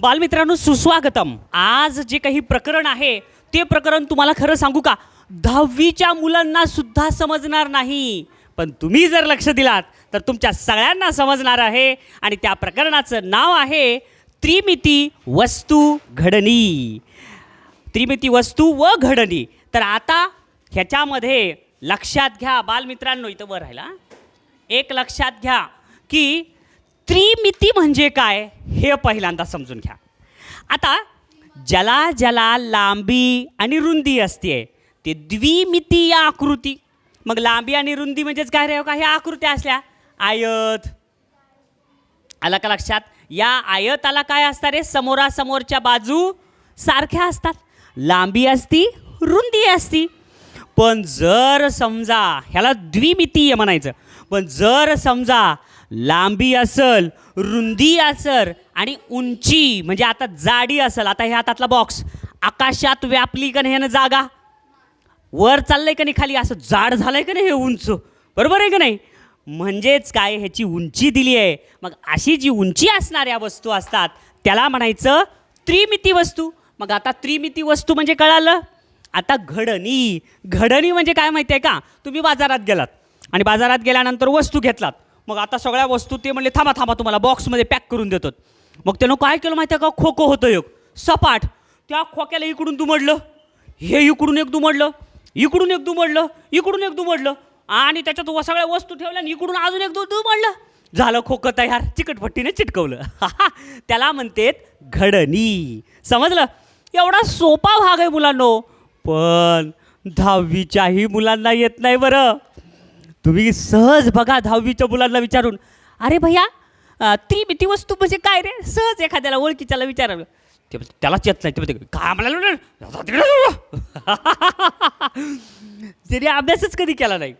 बालमित्रांनो सुस्वागतम. आज जे काही प्रकरण आहे ते प्रकरण तुम्हाला खरं सांगू का? दहावीच्या मुलांना सुद्धा समजणार नाही. पण तुम्ही जर लक्ष दिलात तर तुमच्या सगळ्यांना समजणार आहे. आणि त्या प्रकरणाचं नाव आहे त्रिमिती वस्तू घडणी. त्रिमिती वस्तू व घडणी. तर आता ह्याच्यामध्ये लक्षात घ्या बालमित्रांनो इथं वर राहिला एक लक्षात घ्या की त्रिमिती म्हणजे काय हे पहिल्यांदा समजून घ्या. आता ज्याला ज्याला लांबी आणि रुंदी असते ते या आकृती. मग लांबी आणि रुंदी म्हणजेच काय रे हो का? ह्या आकृत्या असल्या. आयत. आला का लक्षात? या आयताला काय असतात रे? समोरासमोरच्या बाजू सारख्या असतात. लांबी असती रुंदी असती. पण जर समजा ह्याला द्विमितीय म्हणायचं. पण जर समजा लांबी असल रुंदी असल आणि उंची म्हणजे आता जाडी असल आता ह्या हातातला बॉक्स आकाशात व्यापली का नाही ह्यानं जागा? वर चाललंय का नाही खाली? असं जाड झालंय का नाही हे उंच? बरोबर आहे का नाही? म्हणजेच काय? ह्याची उंची दिली आहे. मग अशी जी उंची असणाऱ्या वस्तू असतात त्याला म्हणायचं त्रिमिती वस्तू. मग आता त्रिमिती वस्तू म्हणजे कळालं? आता घडणी. घडणी म्हणजे काय माहिती आहे का? तुम्ही बाजारात गेलात आणि बाजारात गेल्यानंतर वस्तू घेतलात. मग आता सगळ्या वस्तू ते म्हणले थांबा थांबा तुम्हाला बॉक्समध्ये पॅक करून देतात. मग त्यानं काय केलं माहिती आहे का? खो खो होतं एक. सपाट. त्या खोक्याला इकडून दुमडलं. हे इकडून एक दुमडलं. इकडून एक दुमडलं. इकडून एक दुमडलं. आणि त्याच्यात व सगळ्या वस्तू ठेवल्या आणि इकडून अजून एक दु दुमडलं. झालं खोकं तयार. चिकटपट्टीने चिटकवलं. त्याला म्हणतेत घडणी. समजलं? एवढा सोपा भाग आहे मुलांनो. पण दहावीच्याही मुलांना येत नाही बरं. तुम्ही सहज बघा दहावीच्या मुलांना विचारून अरे भैया त्रिमिती वस्तू म्हणजे काय रे? सहज एखाद्याला ओळखीच्याला विचारावं. ते त्यालाच येत नाही. ते म्हणते, काय म्हणाला जरी अभ्यासच कधी केला नाही.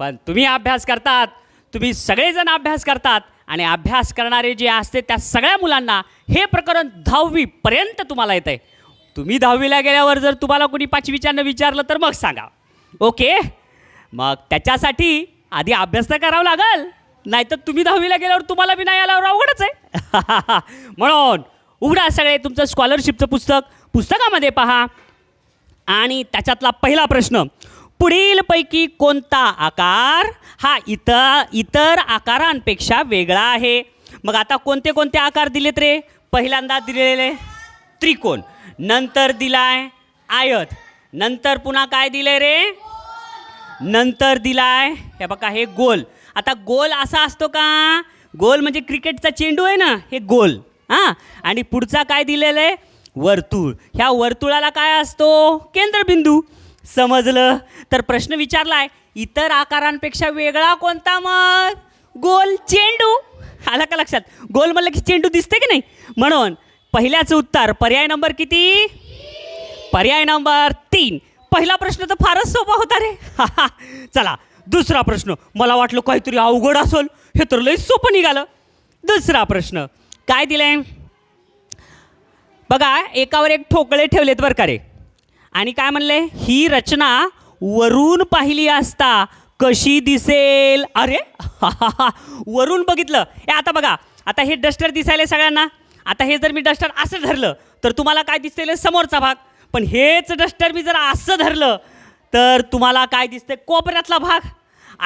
पण तुम्ही अभ्यास करतात तुम्ही सगळेजण अभ्यास करतात आणि अभ्यास करणारे जे असते त्या सगळ्या मुलांना हे प्रकरण दहावीपर्यंत तुम्हाला येतं आहे तुम्ही दहावीला गेल्यावर जर तुम्हाला कोणी पाचवीच्यानं विचारलं तर मग सांगा. ओके? मग त्याच्यासाठी आधी अभ्यास तर करावा लागेल. नाहीतर तुम्ही दहावीला गेल्यावर तुम्हाला बी नाही आल्यावर अवघडच आहे. म्हणून उघडा सगळे तुमचं स्कॉलरशिपचं पुस्तक. पुस्तकामध्ये पहा. आणि त्याच्यातला पहिला प्रश्न. पुढीलपैकी कोणता आकार हा इतर इतर आकारांपेक्षा वेगळा आहे? मग आता कोणते कोणते आकार दिलेत रे? पहिल्यांदा दिलेले. त्रिकोण. नंतर दिलाय आयत. नंतर पुन्हा काय दिलंय रे? नंतर दिलाय हे बघा हे गोल. आता गोल असा असतो का? गोल म्हणजे क्रिकेटचा चेंडू आहे ना हे गोल. हां? आणि पुढचा काय दिलेलं आहे? वर्तुळ. ह्या वर्तुळाला काय असतो? केंद्रबिंदू. समजलं? तर प्रश्न विचारलाय इतर आकारांपेक्षा वेगळा कोणता मग? गोल चेंडू. आला का लक्षात? गोल म्हणलं की चेंडू दिसते की नाही? म्हणून पहिल्याचं उत्तर पर्याय नंबर किती? पर्याय नंबर तीन. पहिला प्रश्न तर फारच सोपा होता रे. चला दुसरा प्रश्न. मला वाटलं काहीतरी अवघड असेल. हे तर लई सोपं निघालं. दुसरा प्रश्न. काय दिलंय? बघा एकावर एक ठोकळे ठेवलेत बरं का रे. आणि काय म्हणले? ही रचना वरून पाहिली असता कशी दिसेल? अरे वरून बघितलं. ए आता बघा. आता हे डस्टर दिसायले सगळ्यांना. आता हे जर मी डस्टर असं धरलं तर तुम्हाला काय दिसतेल समोरचा भाग? पण हेच डस्टर मी जर असं धरलं तर तुम्हाला काय दिसते कोपऱ्यातला भाग.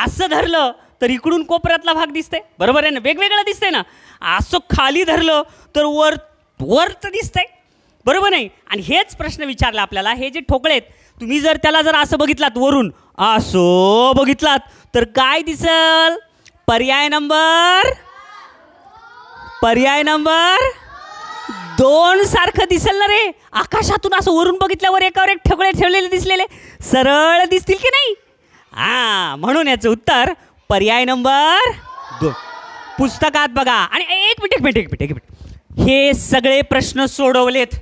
असं धरलं तर इकडून कोपऱ्यातला भाग दिसते बरोबर आहे ना? वेगवेगळं दिसतंय ना? असं खाली धरलं तर वर वर तर दिसतंय. बरोबर नाही? आणि हेच प्रश्न विचारला आपल्याला. हे जे ठोकळे आहेत तुम्ही जर त्याला जर असं बघितलात वरून असो बघितलात तर काय दिसल? पर्याय नंबर? पर्याय नंबर? दोन सारखं दिसेल ना रे. आकाशातून असं वरून बघितल्यावर एकावर एक ठगळे ठेवलेले दिसलेले. सरळ दिसतील की नाही? हा म्हणून याचं उत्तर पर्याय नंबर दोन. पुस्तकात बघा. आणि एक मिनिट एक मिनिट एक मिनिट एक मिनिट. हे सगळे प्रश्न सोडवलेत.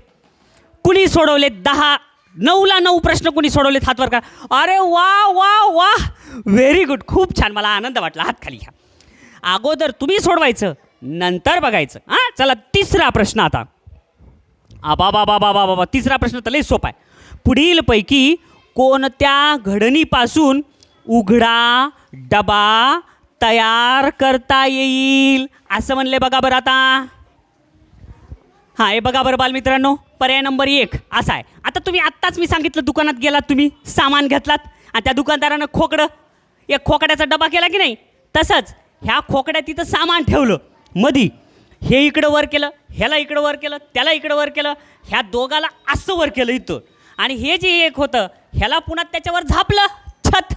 कुणी सोडवलेत? दहा नऊला नऊ प्रश्न कुणी सोडवलेत? हातवर का अरे वा वा वा. व्हेरी गुड खूप छान. मला आनंद वाटला. हात खाली घ्या. अगोदर तुम्ही सोडवायचं नंतर बघायचं. हां चला तिसरा प्रश्न आता. आबा बाबा बाबा बाबा तिसरा प्रश्न तर लई सोपा आहे. पुढीलपैकी कोणत्या घडणीपासून उघडा डबा तयार करता येईल? असं म्हणले बघा बरं आता. हां हे बघा बरं बालमित्रांनो. पर्याय नंबर एक असा आहे. आता तुम्ही आत्ताच मी सांगितलं दुकानात गेलात तुम्ही सामान घेतलात आणि त्या दुकानदारानं खोकडं एक खोकड्याचा डबा केला की नाही? तसंच ह्या खोकड्यात तिथं सामान ठेवलं. मधी हे इकडं वर केलं ह्याला इकडं वर केलं त्याला इकडं वर केलं ह्या दोघाला असं वर केलं इथं आणि हे जे एक होतं ह्याला पुन्हा त्याच्यावर झापलं छत.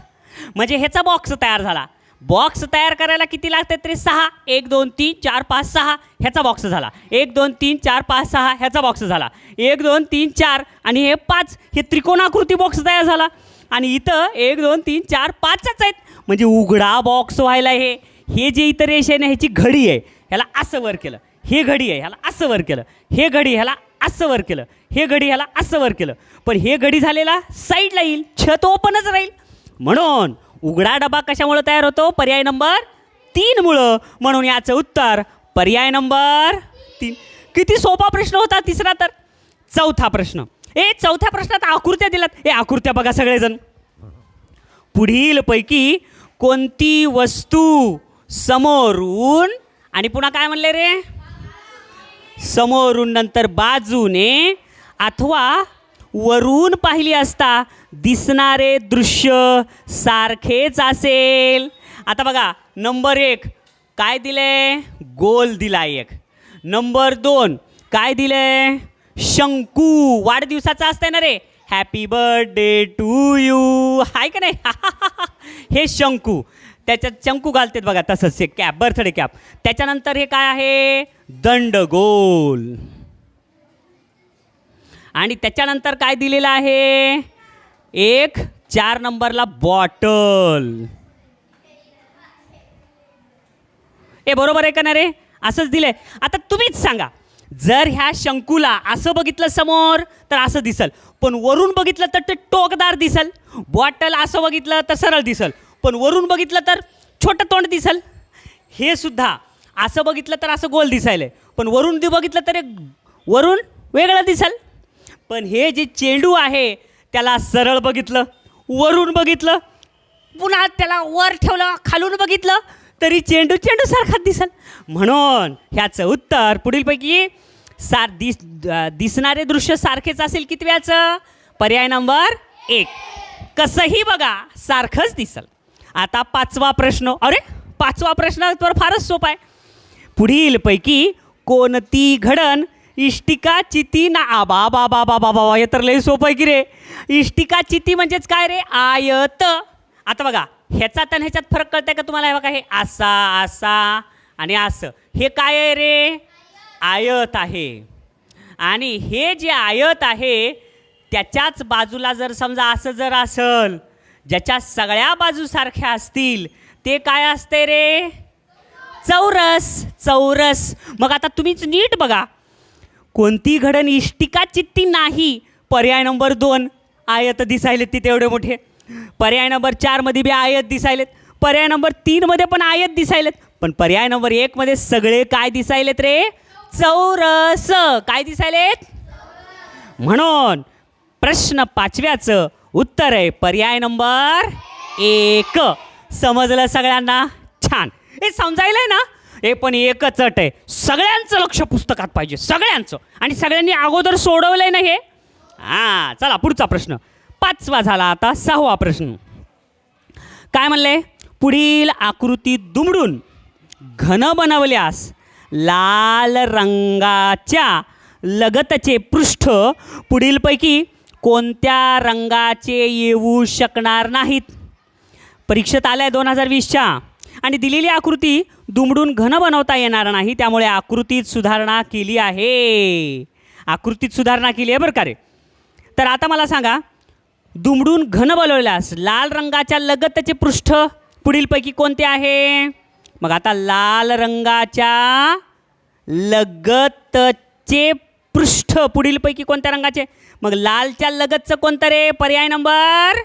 म्हणजे ह्याचा बॉक्स तयार झाला. बॉक्स तयार करायला किती लागते तरी सहा एक दोन तीन चार पाच सहा ह्याचा बॉक्स झाला. एक दोन तीन चार पाच सहा ह्याचा बॉक्स झाला. एक दोन तीन चार आणि हे पाच हे त्रिकोणाकृती बॉक्स तयार झाला. आणि इथं एक दोन तीन चार पाचच आहेत. म्हणजे उघडा बॉक्स व्हायला हे. हे जे इतर रेषेने ह्याची घडी आहे. ह्याला असं वर केलं. हे घडी आहे ह्याला असं वर केलं. हे घडी ह्याला असं वर केलं. हे घडी ह्याला असं वर केलं. पण हे घडी झालेला साईडला येईल छत ओपनच राहील. म्हणून उघडा डबा कशामुळं तयार होतो? पर्याय नंबर तीनमुळं. म्हणून याचं उत्तर पर्याय नंबर तीन. किती सोपा प्रश्न होता तिसरा तर? चौथा प्रश्न. ए चौथ्या प्रश्नात आकृत्या दिल्यात. ए आकृत्या बघा सगळेजण. पुढील पैकी कोणती वस्तू समोरून आणि पुन्हा काय म्हणले रे? समोरून नंतर बाजूने अथवा वरून पाहिली असता दिसणारे दृश्य सारखेच असेल. आता बघा नंबर एक काय दिले? गोल दिला एक. नंबर दोन काय दिले? शंकू वाढदिवसाचा असतंय ना रे. हॅपी बर्थडे टू यू आहे का नाही? हे शंकू. त्याच्यात शंकू घालतात बघा तसंच हे कॅप बर्थडे कॅप त्याच्यानंतर हे काय आहे? दंडगोल. आणि त्याच्यानंतर काय दिलेलं आहे? एक चार नंबरला बॉटल ए बरोबर आहे का ना रे? असंच दिलंय. आता तुम्हीच सांगा. जर ह्या शंकूला असं बघितलं समोर तर असं दिसल. पण वरून बघितलं तर ते टोकदार दिसल. बॉटल असं बघितलं तर सरळ दिसल. पण वरून बघितलं तर छोटं तोंड दिसल. हे सुद्धा असं बघितलं तर असं गोल दिसायलं पण वरून ते बघितलं तर एक वरून वेगळं दिसल. पण हे जे चेंडू आहे त्याला सरळ बघितलं वरून बघितलं पुन्हा त्याला वर ठेवलं खालून बघितलं तरी चेंडू चेंडू सारखाच दिसल. म्हणून ह्याचं उत्तर पुढीलपैकी सार दिस दिसणारे दृश्य सारखेच असेल कितव्याचं? पर्याय नंबर एक. कसंही बघा सारखंच दिसल. आता पाचवा प्रश्न. अरे पाचवा प्रश्न तर फारच सोपा आहे. पुढीलपैकी कोणती घडण इष्टिका चिती ना आबा बाबा बाबा बाबा हे तर लई सोपं आहे की रे. इष्टिका चिती म्हणजेच काय रे? आयत. आता बघा ह्याच्यात आणि ह्याच्यात फरक कळतंय का तुम्हाला? हे बघा हे असा असा आणि असं हे काय आहे रे? आयत आहे. आणि हे जे आयत आहे त्याच्याच बाजूला जर समजा असं जर असल ज्याच्या सगळ्या बाजू सारख्या असतील ते काय असते रे? चौरस चौरस. मग आता तुम्हीच नीट बघा. कोणती घडण इष्टिका चित्ती नाही? पर्याय नंबर दोन. आयत दिसायलेत तिथे एवढे मोठे. पर्याय नंबर चारमध्ये बी आयत दिसायलेत. पर्याय नंबर तीनमध्ये पण आयत दिसायलेत. पण पर्याय नंबर एकमध्ये सगळे काय दिसायलेत रे? चौरस. काय दिसायलेत? म्हणून प्रश्न पाचव्याचं. उत्तर आहे. पर्याय नंबर एक. समजलं सगळ्यांना? छान. हे समजायलंय ना? हे पण एकच अट आहे. सगळ्यांचं लक्ष पुस्तकात पाहिजे. सगळ्यांचं. आणि सगळ्यांनी अगोदर सोडवलंय ना हे? हां चला पुढचा प्रश्न. पाचवा झाला आता सहावा प्रश्न. काय म्हणले? पुढील आकृती दुमडून घन बनवल्यास लाल रंगाच्या लगतचे पृष्ठ पुढीलपैकी कोणत्या रंगाचे येऊ शकणार नाहीत. परीक्षेत आल्या आहे दोन हजार वीसच्या आणि दिलेली आकृती दुमडून घन बनवता येणार नाही त्यामुळे आकृतीत सुधारणा केली आहे. आकृतीत सुधारणा केली आहे बरं का रे. तर आता मला सांगा दुमडून घन बनवल्यास लाल रंगाच्या लगतचे पृष्ठ पुढीलपैकी कोणते आहे? मग आता लाल रंगाच्या लगतचे पृष्ठ पुढीलपैकी कोणत्या रंगाचे? मग लालच्या लगतचं कोणतं रे? पर्याय नंबर?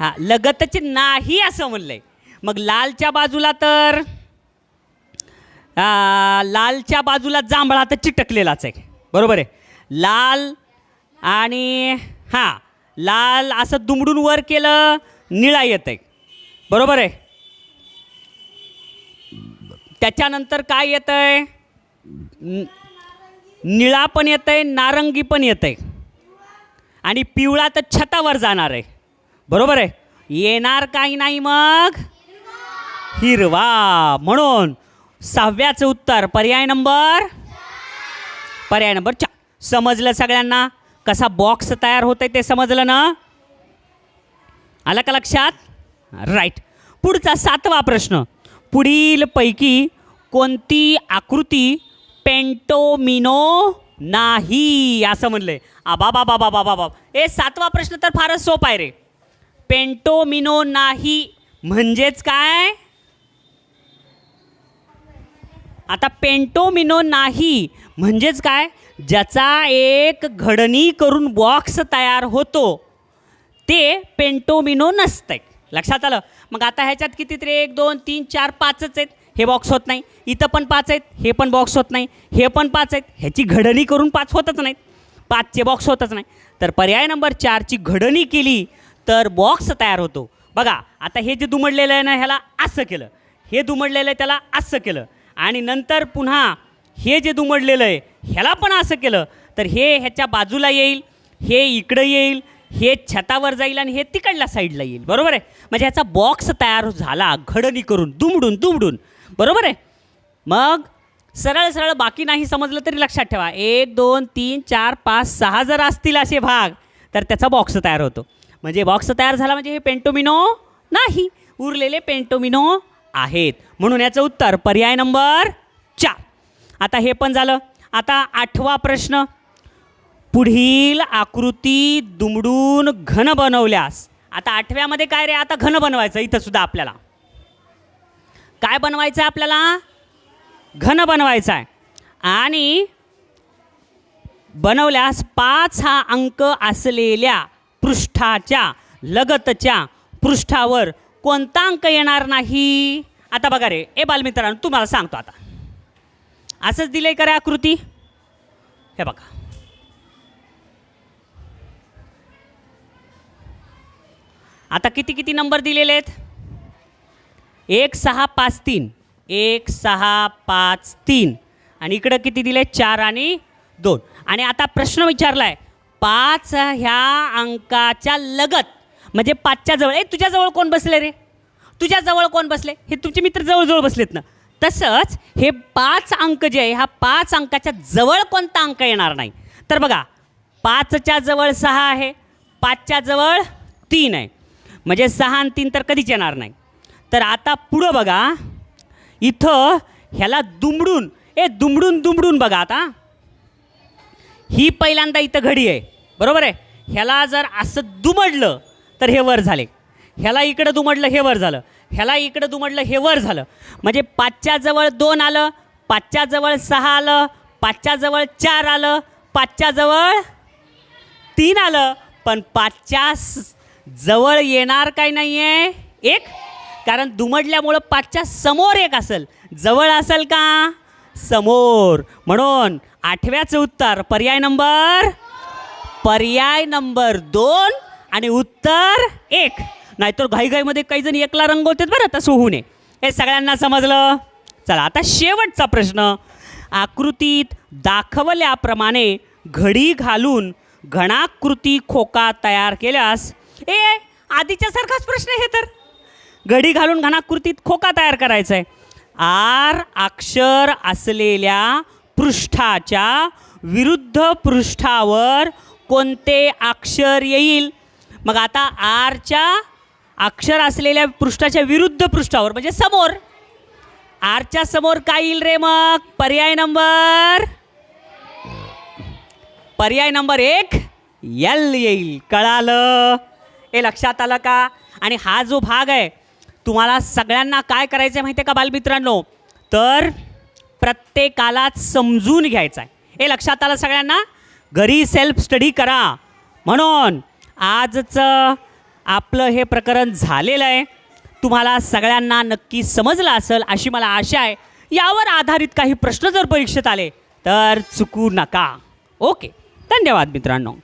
हा लगतचे नाही असं म्हणलंय. मग लालच्या बाजूला तर लालच्या बाजूला जांभळा तर चिटकलेलाच आहे. बरोबर आहे? लाल आणि हां लाल असं दुमडून वर केलं निळा येत आहे बरोबर आहे? त्याच्यानंतर काय येतं आहे निळा पण येत आहे नारंगी पण येत आहे आणि पिवळा तर छतावर जाणार आहे. बरोबर आहे? येणार काही नाही मग? हिरवा. म्हणून सहाव्याचं उत्तर पर्याय नंबर? पर्याय नंबर चा समजलं सगळ्यांना? कसा बॉक्स तयार होतंय ते समजलं ना? आलं का लक्षात? राईट पुढचा सातवा प्रश्न. पुढील पैकी कोणती आकृती पेंटोमिनो नाही असं म्हणलंय. आबा बाबा बाबा बाबा ए सातवा प्रश्न तर फारच सोपा आहे रे. पेंटोमिनो नाही म्हणजेच काय? आता पेंटोमिनो नाही म्हणजेच काय? ज्याचा एक घडणी करून बॉक्स तयार होतो ते पेंटोमिनो नसतंय. लक्षात आलं? मग आता ह्याच्यात किती तरी एक दोन तीन चार पाचच आहेत. हे बॉक्स होत नाही. इथं पण पाच आहेत हे पण बॉक्स होत नाही. हे पण पाच आहेत ह्याची घडणी करून पाच होतच नाहीत. पाचचे बॉक्स होतच नाही. तर पर्याय नंबर चारची घडणी केली तर बॉक्स तयार होतो. बघा आता हे जे दुमडलेलं आहे ना ह्याला असं केलं. हे दुमडलेलं आहे त्याला असं केलं. आणि नंतर पुन्हा हे जे दुमडलेलं आहे ह्याला पण असं केलं. तर हे ह्याच्या बाजूला येईल हे इकडं येईल हे छतावर जाईल आणि हे तिकडल्या साईडला येईल. बरोबर आहे? म्हणजे ह्याचा बॉक्स तयार झाला घडणी करून दुमडून दुमडून. बरोबर आहे? मग सरळ सरळ बाकी नाही समजलं तरी लक्षात ठेवा. एक दोन तीन चार पाच सहा जर असतील असे भाग तर त्याचा बॉक्स तयार होतो. म्हणजे बॉक्स तयार झाला म्हणजे हे पेंटोमिनो नाही उरलेले पेंटोमिनो आहेत. म्हणून याचं उत्तर पर्याय नंबर चार. आता हे पण झालं. आता आठवा प्रश्न. पुढील आकृती दुमडून घन बनवल्यास आता आठव्यामध्ये काय रे? आता घन बनवायचं इथं सुद्धा आपल्याला. काय बनवायचं आहे आपल्याला? घन बनवायचा आहे. आणि बनवल्यास पाच हा अंक असलेल्या पृष्ठाच्या लगतच्या पृष्ठावर कोणता अंक येणार नाही? आता बघा रे ए बालमित्रांनो तुम्हाला सांगतो आता. असंच दिलंय का रे आकृती? हे बघा. आता किती किती नंबर दिलेले आहेत? एक सहा पाच तीन. एक सहा पाच तीन. आणि इकडं किती दिले? चार आणि दोन. आणि आता प्रश्न विचारला आहे पाच ह्या अंकाच्या लगत म्हणजे पाचच्या जवळ ए तुझ्याजवळ कोण बसले रे? तुझ्याजवळ कोण बसले? हे तुमचे मित्र जवळजवळ बसलेत ना. तसंच हे पाच अंक जे आहे ह्या पाच अंकाच्या जवळ कोणता अंक येणार नाही? तर बघा पाचच्या जवळ सहा आहे पाचच्या जवळ तीन आहे. म्हणजे सहा आणि तीन तर कधीच येणार नाही. तर आता पुढं बघा. इथं ह्याला दुमडून ए दुमडून दुमडून बघा आता. ही पहिल्यांदा इथं घडी आहे. बरोबर आहे? ह्याला जर असं दुमडलं तर हे वर झाले. ह्याला इकडं दुमडलं हे वर झालं. ह्याला इकडं दुमडलं हे वर झालं. म्हणजे पाचच्या जवळ दोन आलं पाचच्या जवळ सहा आलं पाचच्या जवळ चार आलं पाचच्या जवळ तीन आलं. पण पाचच्या जवळ येणार काय नाही आहे एक कारण दुमडल्यामुळं पाचच्या समोर एक असेल. जवळ असेल का? समोर. म्हणून आठव्याचं उत्तर पर्याय नंबर पर्याय नंबर दोन आणि उत्तर एक. नाहीतर घाईघाईमध्ये काही जण एकला रंगवतात बरं तसं होऊ नये. हे सगळ्यांना समजलं? चला आता शेवटचा प्रश्न. आकृतीत दाखवल्याप्रमाणे घडी घालून घणाकृती खोका तयार केल्यास ए आधीच्यासारखाच प्रश्न हे तर. घडी घालून घनाकृतीत खोका तयार करायचा आहे आर अक्षर असलेल्या पृष्ठाच्या विरुद्ध पृष्ठावर कोणते अक्षर येईल? मग आता आरच्या अक्षर असलेल्या पृष्ठाच्या विरुद्ध पृष्ठावर म्हणजे समोर. आरच्या समोर काय येईल रे मग? पर्याय नंबर. पर्याय नंबर एक यल येईल. कळालं? हे लक्षात आलं का? आणि हा जो भाग आहे तुम्हाला सगळ्यांना काय करायचं आहे माहिती आहे का बालमित्रांनो? तर प्रत्येकालाच समजून घ्यायचं आहे हे लक्षात आलं सगळ्यांना? घरी सेल्फ स्टडी करा. म्हणून आजचं आपलं हे प्रकरण झालेलं आहे. तुम्हाला सगळ्यांना नक्की समजलं असेल अशी मला आशा आहे. यावर आधारित काही प्रश्न जर परीक्षेत आले तर चुकू नका. ओके. धन्यवाद मित्रांनो.